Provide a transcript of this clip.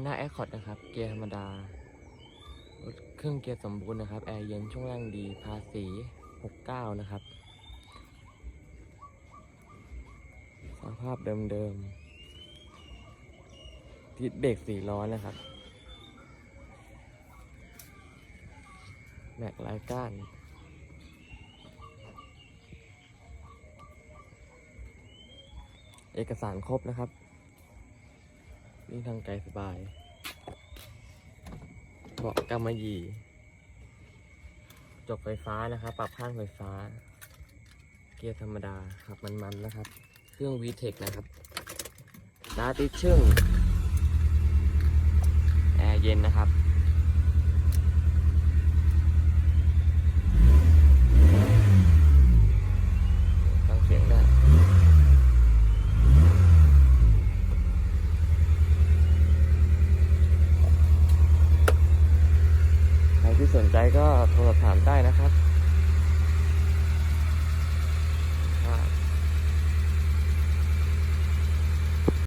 Honda Accord นะครับ เกียร์ธรรมดา รถเครื่องเกียร์สมบูรณ์นะครับ แอร์เย็นช่วงล่างดี ภาษี 69 นะครับ สภาพเดิมๆทิศเบรกสี่ล้อนะครับ แม็กลายก้านเอกสารครบนะครับ นี่ทางไกลสบายเบาะกำมะหยี่จกไฟฟ้านะครับ ปรับข้างไฟฟ้า เกียร์ธรรมดาขับมันๆนะครับ เครื่อง VTEC นะครับดาติชึ่งแอร์เย็นนะครับ ฟังเสียงได้ ใครที่ สนใจก็โทรสอบถามได้นะครับ